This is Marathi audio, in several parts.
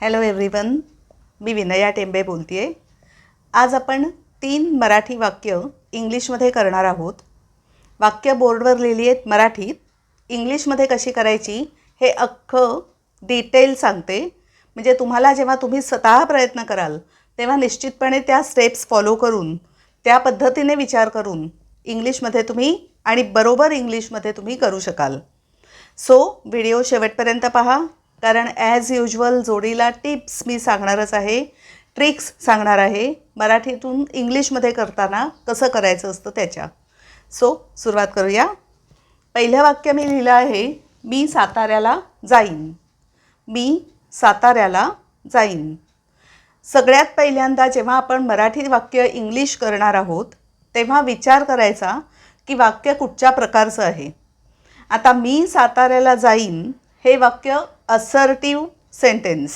हॅलो एव्हरीवन मी विनया टेंबे बोलते आहे आज आपण तीन मराठी वाक्य इंग्लिशमध्ये करणार आहोत. वाक्य बोर्डवर लिहिली आहेत मराठीत. इंग्लिशमध्ये कशी करायची हे अख्खं डिटेल सांगते. म्हणजे तुम्हाला जेव्हा तुम्ही स्वतः प्रयत्न कराल तेव्हा निश्चितपणे त्या स्टेप्स फॉलो करून त्या पद्धतीने विचार करून इंग्लिशमध्ये तुम्ही आणि बरोबर इंग्लिशमध्ये तुम्ही करू शकाल. सो व्हिडिओ शेवटपर्यंत पहा. कारण ॲज युजल जोडीला टिप्स मी सांगणारच आहे ट्रिक्स सांगणार आहे. मराठीतून इंग्लिशमध्ये करताना कसं करायचं असतं त्याच्या. सो सुरुवात करूया. पहिलं वाक्य मी लिहिलं आहे मी साताऱ्याला जाईन. मी साताऱ्याला जाईन. सगळ्यात पहिल्यांदा जेव्हा आपण मराठी वाक्य इंग्लिश करणार आहोत तेव्हा विचार करायचा की वाक्य कुठच्या प्रकारचं आहे. आता मी साताऱ्याला जाईन हे वाक्य असर्टिव्ह सेंटेन्स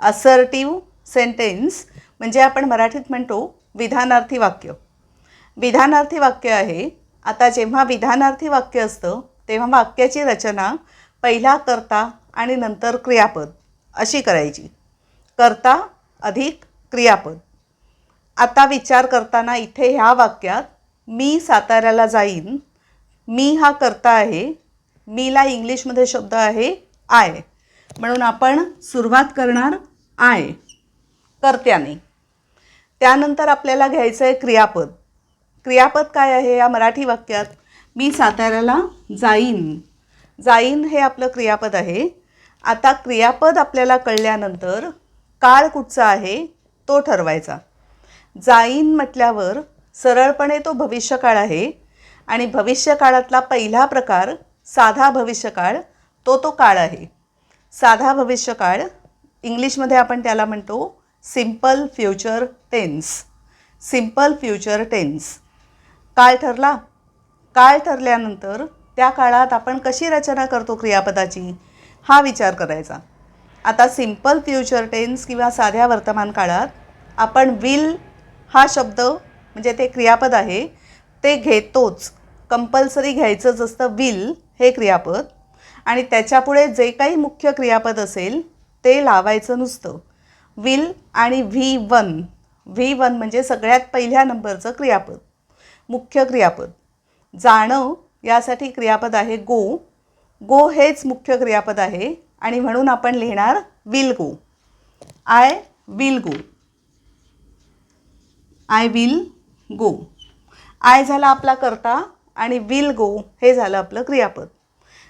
असर्टिव्ह सेंटेन्स म्हणजे आपण मराठीत म्हणतो विधानार्थी वाक्य. विधानार्थी वाक्य आहे. आता जेव्हा विधानार्थी वाक्य असतं तेव्हा वाक्याची रचना पहिला करता आणि नंतर क्रियापद अशी करायची. करता अधिक क्रियापद. आता विचार करताना इथे ह्या वाक्यात मी साताऱ्याला जाईन. मी हा करता आहे. मीला इंग्लिशमध्ये शब्द आहे. आय. म्हणून आपण सुरुवात करणार आय. कर्त्याने. त्यानंतर आपल्याला घ्यायचं आहे क्रियापद. क्रियापद काय आहे या मराठी वाक्यात? मी साताऱ्याला जाईन. जाईन हे आपलं क्रियापद आहे. आता क्रियापद आपल्याला कळल्यानंतर काळ कुठचा आहे? तो ठरवायचा. जाईन म्हटल्यावर सरळपणे तो भविष्यकाळ आहे. आणि भविष्यकाळातला पहिला प्रकार साधा भविष्यकाळ तो तो काळ आहे. साधा भविष्यकाळ इंग्लिशमध्ये आपण त्याला म्हणतो simple future tense simple future tense काळ ठरला. काळ ठरल्यानंतर त्या काळात आपण कशी रचना करतो क्रियापदाची? हा विचार करायचा. आता सिंपल फ्युचर टेन्स किंवा साध्या वर्तमान काळात आपण विल हा शब्द म्हणजे ते क्रियापद आहे ते घेतोच. कंपल्सरी घ्यायचंच असतं विल हे क्रियापद. आणि त्याच्यापुढे जे काही मुख्य क्रियापद असेल ते लावायचं नुसतं. विल आणि व्ही वन. व्ही वन म्हणजे सगळ्यात पहिल्या नंबरचं क्रियापद. मुख्य क्रियापद. जाणं यासाठी क्रियापद आहे गो. गो हेच मुख्य क्रियापद आहे आणि म्हणून आपण लिहिणार will go. I will go. I will go. I झाला आपला करता आणि विल गो हे झालं आपलं क्रियापद.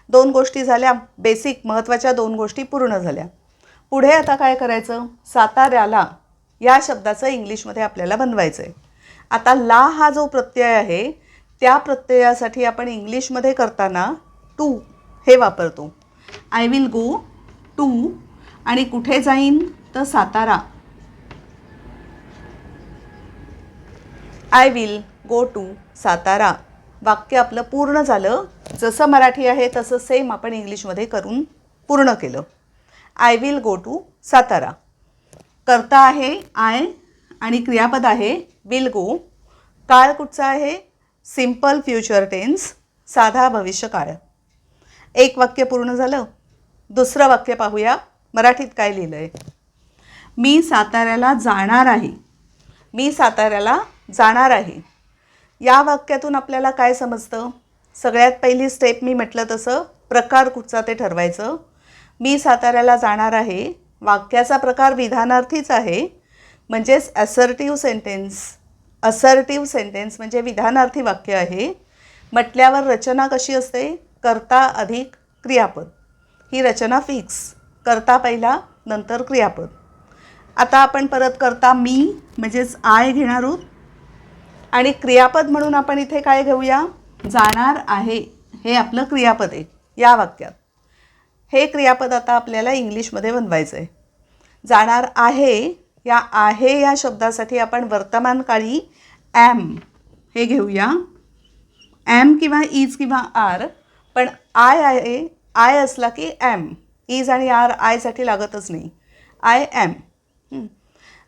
दोन गोष्टी झाल्या. बेसिक महत्त्वाच्या दोन गोष्टी पूर्ण झाल्या. पुढे आता काय करायचं? साताऱ्याला या शब्दाचं इंग्लिशमध्ये आपल्याला बनवायचं आहे आता ला हा जो प्रत्यय आहे त्या प्रत्ययासाठी आपण इंग्लिशमध्ये करताना टू हे वापरतो. आय विल गो टू आणि कुठे जाईन? तर Satara. I will go to Satara. वाक्य आपलं पूर्ण झालं. जसं मराठी आहे तसं सेम आपण इंग्लिशमध्ये करून पूर्ण केलं. I will go to Satara. करता आहे आय आणि क्रियापद आहे विल गो काळ कुठचा आहे? सिंपल फ्युचर टेन्स साधा भविष्यकाळ. एक वाक्य पूर्ण झालं. दुसरं वाक्य पाहूया. मराठीत काय लिहिलं आहे मी साताऱ्याला जाणार आहे. मी साताऱ्याला जाणार आहे. या वाक्यातून आपल्याला काय समजतं? सगळ्यात पहिली स्टेप मी म्हटलं तसं प्रकार कुठचा ते ठरवायचं. मी साताऱ्याला जाणार आहे. वाक्याचा प्रकार विधानार्थीच आहे. म्हणजेच ॲसर्टिव्ह सेंटेन्स असर्टिव्ह सेंटेन्स म्हणजे विधानार्थी वाक्य आहे. म्हटल्यावर रचना कशी असते? करता अधिक क्रियापद. ही रचना फिक्स करता पहिला नंतर क्रियापद. आता आपण परत करता मी म्हणजेच आय घेणार आहोत. आणि क्रियापद म्हणून आपण इथे काय घेऊया? जाणार आहे हे आपलं क्रियापद आहे या वाक्यात. हे क्रियापद आता आपल्याला इंग्लिशमध्ये बनवायचं आहे जाणार आहे या आहे या शब्दासाठी आपण वर्तमान काळी ॲम हे घेऊया. ॲम किंवा इज किंवा आर पण आय आहे आय असला की ॲम इज आणि आर आयसाठी लागतच नाही. आय ॲम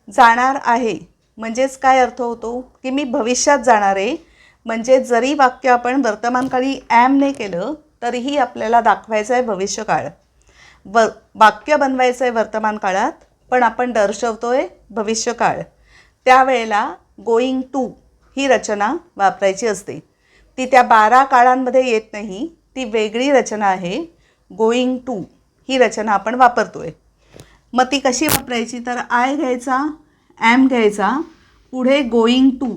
जाणार आहे म्हणजेच काय अर्थ होतो? की मी भविष्यात जाणार आहे म्हणजे जरी वाक्य आपण वर्तमानकाळी ॲमने केलं तरीही आपल्याला दाखवायचं आहे भविष्यकाळ. व वाक्य बनवायचं आहे वर्तमान काळात पण आपण दर्शवतो आहे भविष्यकाळ. त्यावेळेला गोईंग टू ही रचना वापरायची असते. ती त्या बारा काळांमध्ये येत नाही ती वेगळी रचना आहे. गोईंग टू ही रचना आपण वापरतो आहे मग ती कशी वापरायची? तर आय घ्यायचा ॲम घ्यायचा पुढे गोईंग टू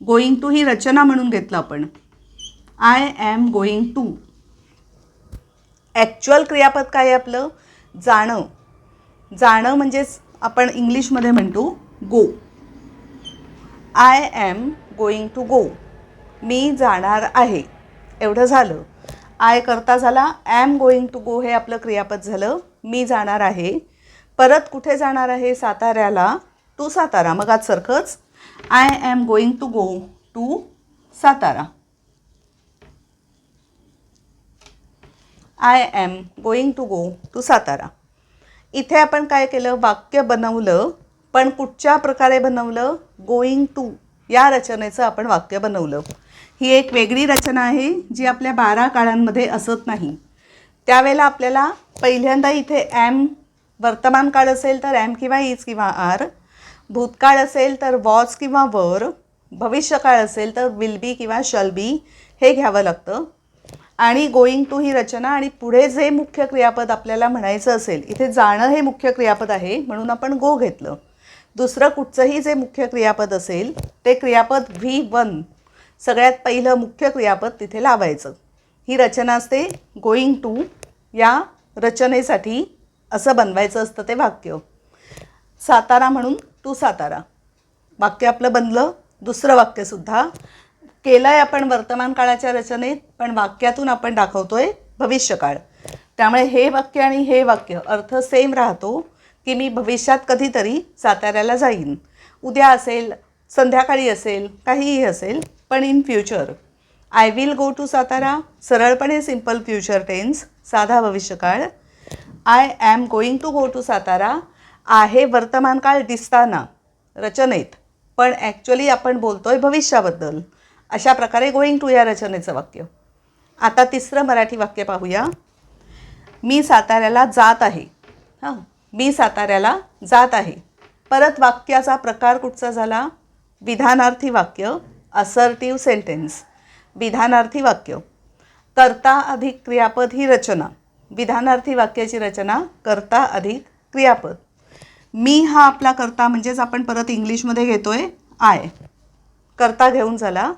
गोईंग टू ही रचना म्हणून घेतलं आपण. I am going to actual क्रियापद काय आहे आपलं? जाणं. जाणं म्हणजेच आपण इंग्लिशमध्ये म्हणतो go I am going to go मी जाणार आहे. एवढं झालं. आय करता झाला. ॲम गोईंग टू गो हे आपलं क्रियापद झालं. मी जाणार आहे. परत कुठे जाणार आहे? साताऱ्याला. तू सातारा मग आज सारखंच I am going to go to Satara I am going to go to Satara इथे आपण काय केलं? वाक्य बनवलं पण कुठच्या प्रकारे बनवलं? गोईंग टू या रचनेचं आपण वाक्य बनवलं. ही एक वेगळी रचना आहे जी आपल्या बारा काळांमध्ये असत नाही. त्यावेळेला आपल्याला पहिल्यांदा इथे ॲम वर्तमान काळ असेल तर ॲम किंवा इज किंवा आर भूतकाळ असेल तर वॉज किंवा वर भविष्यकाळ असेल तर विल बी किंवा शल बी हे घ्यावं लागतं. आणि गोईंग टू ही रचना आणि पुढे जे मुख्य क्रियापद आपल्याला म्हणायचं असेल इथे जाणं हे मुख्य क्रियापद आहे म्हणून आपण गो घेतलं. दुसरं कुठचंही जे मुख्य क्रियापद असेल ते क्रियापद व्ही वन सगळ्यात पहिलं मुख्य क्रियापद तिथे लावायचं. ही रचना असते गोईंग टू या रचनेसाठी असं बनवायचं असतं ते वाक्य. सातारा म्हणून टू सातारा. वाक्य आपलं बनलं दुसरं वाक्यसुद्धा केलं आहे आपण वर्तमान काळाच्या रचनेत पण वाक्यातून आपण दाखवतो आहे भविष्यकाळ. त्यामुळे हे वाक्य आणि हे वाक्य अर्थ सेम राहतो की मी भविष्यात कधीतरी साताऱ्याला जाईन. उद्या असेल संध्याकाळी असेल काहीही असेल पण in future I will go to Satara सरळपणे simple future tense साधा भविष्यकाळ. I am going to go to Satara आहे वर्तमान काळ दिसताना रचनेत. पण ॲक्च्युली आपण बोलतो आहे भविष्याबद्दल. अशा प्रकारे गोईंग टू या रचनेचं वाक्य. आता तिसरं मराठी वाक्य पाहूया. मी साताऱ्याला जात आहे. हां मी साताऱ्याला जात आहे. परत वाक्याचा प्रकार कुठचा झाला? विधानार्थी वाक्य असर्टिव्ह सेंटेन्स विधानार्थी वाक्य. कर्ता अधिक क्रियापद ही रचना. विधानार्थी वाक्याची रचना कर्ता अधिक क्रियापद. मी हा आपला करता म्हणजेच आपण परत इंग्लिशमध्ये घेतोय आय. करता घेऊन झाला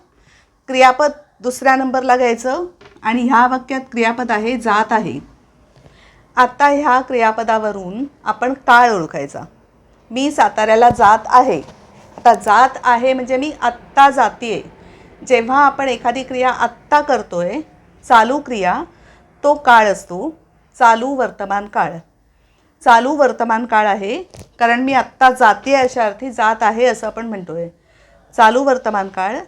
क्रियापद दुसऱ्या नंबरला घ्यायचं आणि ह्या वाक्यात क्रियापद आहे जात आहे. आत्ता ह्या क्रियापदावरून आपण काळ ओळखायचा. मी साताऱ्याला जात आहे. आता जात आहे म्हणजे मी आत्ता जातीये. जेव्हा आपण एखादी क्रिया आत्ता करतोय चालू क्रिया तो काळ असतो चालू वर्तमान काळ. चालू वर्तमान काळ आहे कारण मी आत्ता जाते अशा अर्थी जात आहे असं आपण म्हणतो आहे चालू वर्तमान काळ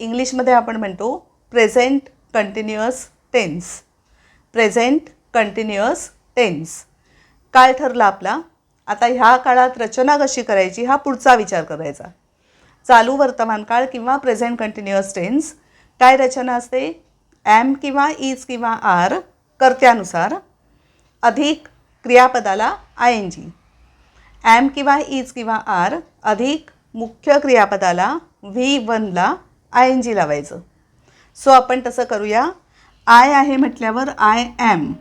इंग्लिशमध्ये आपण म्हणतो present continuous tense present continuous tense काय ठरला आपला. आता ह्या काळात रचना कशी करायची हा पुढचा विचार करायचा. चालू वर्तमान काळ किंवा प्रेझेंट कंटिन्युअस टेन्स काय रचना असते? ॲम किंवा इज किंवा आर कर्त्यानुसार. अधिक क्रियापदाला आय एन जी ॲम किंवा इज किंवा आर अधिक मुख्य क्रियापदाला व्ही वनला आय एन जी लावायचं. सो आपण तसं करूया. आय आहे म्हटल्यावर आय ॲम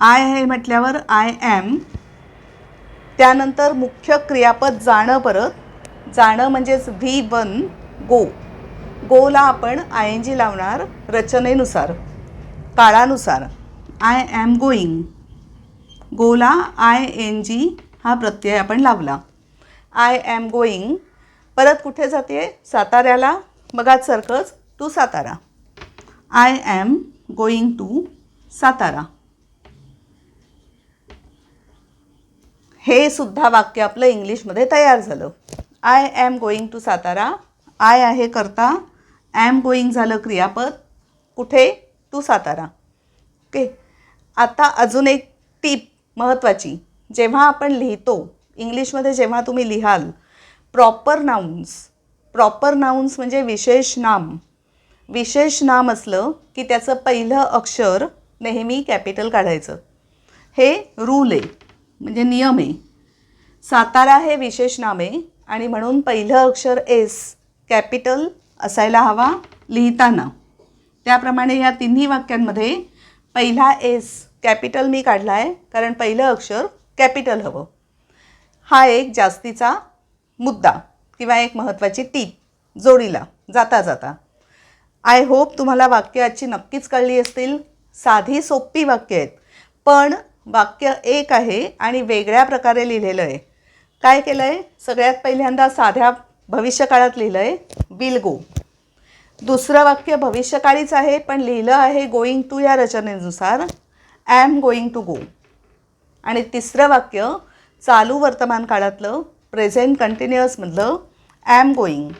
आय आहे म्हटल्यावर आय ॲम त्यानंतर मुख्य क्रियापद जाणं परत. जाणं म्हणजेच व्ही वन गो गोला आपण आय एन जी लावणार रचनेनुसार काळानुसार. आय ॲम गोईंग गोला आय एन जी हा प्रत्यय आपण लावला. आय ॲम गोईंग परत कुठे जाते? साताऱ्याला. मग आज to Satara. I am going to Satara. हे सुद्धा वाक्य आपलं इंग्लिशमध्ये तयार झालं. I am going to Satara. I आहे करता. ॲम गोईंग झालं क्रियापद. कुठे? टू सातारा. ओके आता अजून एक टीप. महत्त्वाची. जेव्हा आपण लिहितो इंग्लिशमध्ये जेव्हा तुम्ही लिहाल प्रॉपर नाउन्स प्रॉपर नाउन्स म्हणजे विशेष नाम. विशेष नाम असलं की त्याचं पहिलं अक्षर नेहमी कॅपिटल काढायचं. हे रूल आहे म्हणजे नियम आहे. सातारा हे विशेष नाम आहे आणि म्हणून पहिलं अक्षर एस कॅपिटल असायला हवा लिहिताना. त्याप्रमाणे या तिन्ही वाक्यांमध्ये पहिला एस कॅपिटल मी काढला आहे कारण पहिलं अक्षर कॅपिटल हवं. हा एक जास्तीचा मुद्दा किंवा एक महत्त्वाची टीप जोडीला जाता जाता. आय होप तुम्हाला वाक्य आजची नक्कीच कळली असतील. साधी सोपी वाक्य आहेत पण वाक्य एक आहे आणि वेगळ्या प्रकारे लिहिलेलं आहे. काय केलं आहे सगळ्यात पहिल्यांदा साध्या भविष्यकाळात लिहिलं आहे विल गो दुसरं वाक्य भविष्यकाळीच आहे पण लिहिलं आहे गोईंग टू या रचनेनुसार. ॲम गोईंग टू गो आणि तिसरं वाक्य चालू वर्तमान काळातलं प्रेझेंट कंटिन्युअसमधलं ॲम गोईंग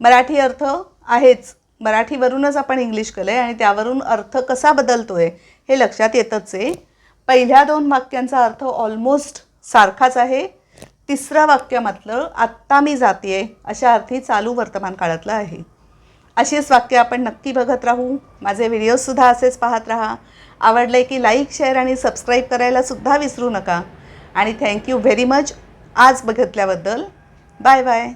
मराठी अर्थ आहेच. मराठीवरूनच आपण इंग्लिश केलं आहे आणि त्यावरून अर्थ कसा बदलतो आहे हे लक्षात येतच आहे. पहिल्या दोन वाक्यांचा अर्थ ऑलमोस्ट सारखाच आहे. तिसरं वाक्य मात्र आत्ता मी जाते अशा अर्थी चालू वर्तमान काळातलं आहे. अशीच वाक्य आपण नक्की बघत राहू. माझे व्हिडिओजसुद्धा असेच पाहत राहा. आवडले की लाईक शेअर आणि सबस्क्राईब करायला सुद्धा विसरू नका. आणि थँक्यू व्हेरी मच आज बघितल्याबद्दल. Bye bye.